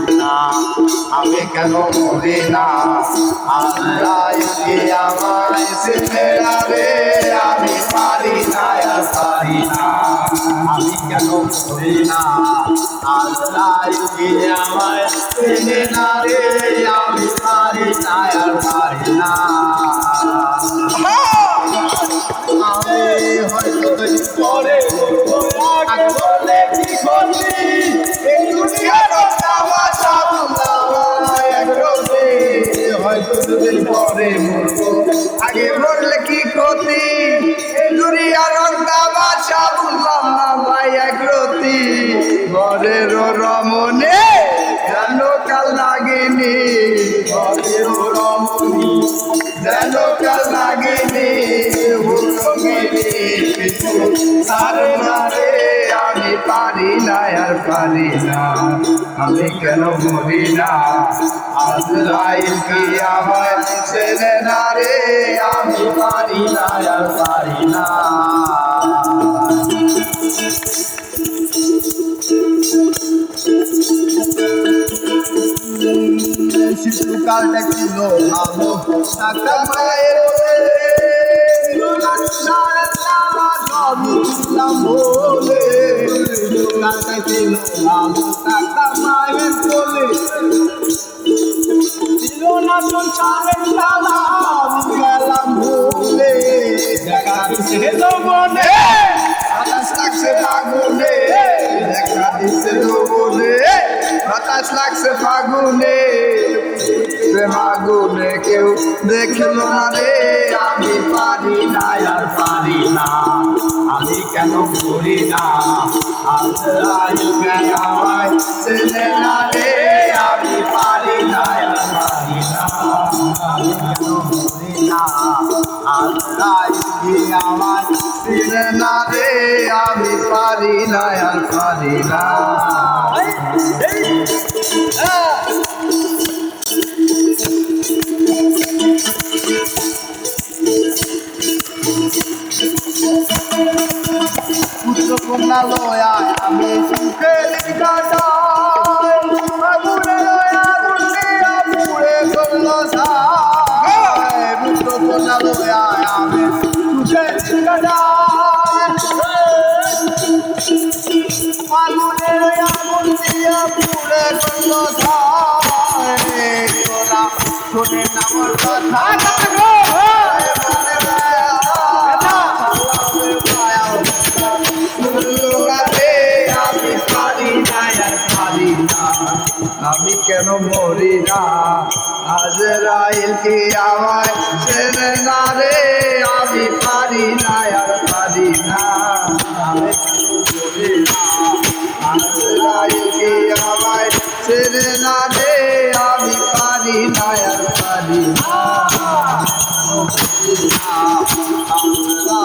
না আমি কেন মরি না? আল্লাহ যদি আমায় ছেড়া রে আমি পারি না পারি না। আমি কেন মরি না? আল্লাহ যদি আমায় ছেড়ে না রে, আমি পারি না আর পারি না। হয়তো পরে মরবো আগে মরলে কি ক্ষতি? দুনিয়ার তামাশা বুঝলাম না ভাই একরতি ঘরের রমনে কেন কাল লাগেনি ঘরের রমণী, যেন কাল লাগেনি মারে আমি পারি না, আর পারি না। আমি কেন মরি না? আজ রাইল কি আমার ছেড়ে না রে? আমি পারি না, আর পারি না। শীতকালটা ছিল ভালো টাকা মায়ের ছিল বলে। ভালো টাকা মায়ের বলে ছিল না সংসারের তালা গেলাম মনে মনে কেউ দেখল না রে আমি পারি না আর পারি না কেন করি না? আল্লাহ আমায় ছেলে না রে আমি পারি না পারি না আমি কেন করি না। আল্লাহ আমায় আমি পারি না আর পারি না। কন্যা লয়া, আমি সুখে আগুনে লয়া, আগুনে আগুনে করল পুত্র কন্যা লয়া, আমি সুখে আগুনে লয়া, আগুনে আগুনে করল তোরা, শুনে নামর কথা। কেন মরি না? আজ রাইল কি আমায় ছেড়ে না রে? আমি পারি না, আর পারি না। আমি মরি না, আজ কি আমায় ছেড়ে না রে? আমি পারি না, আর পারি না। আমরা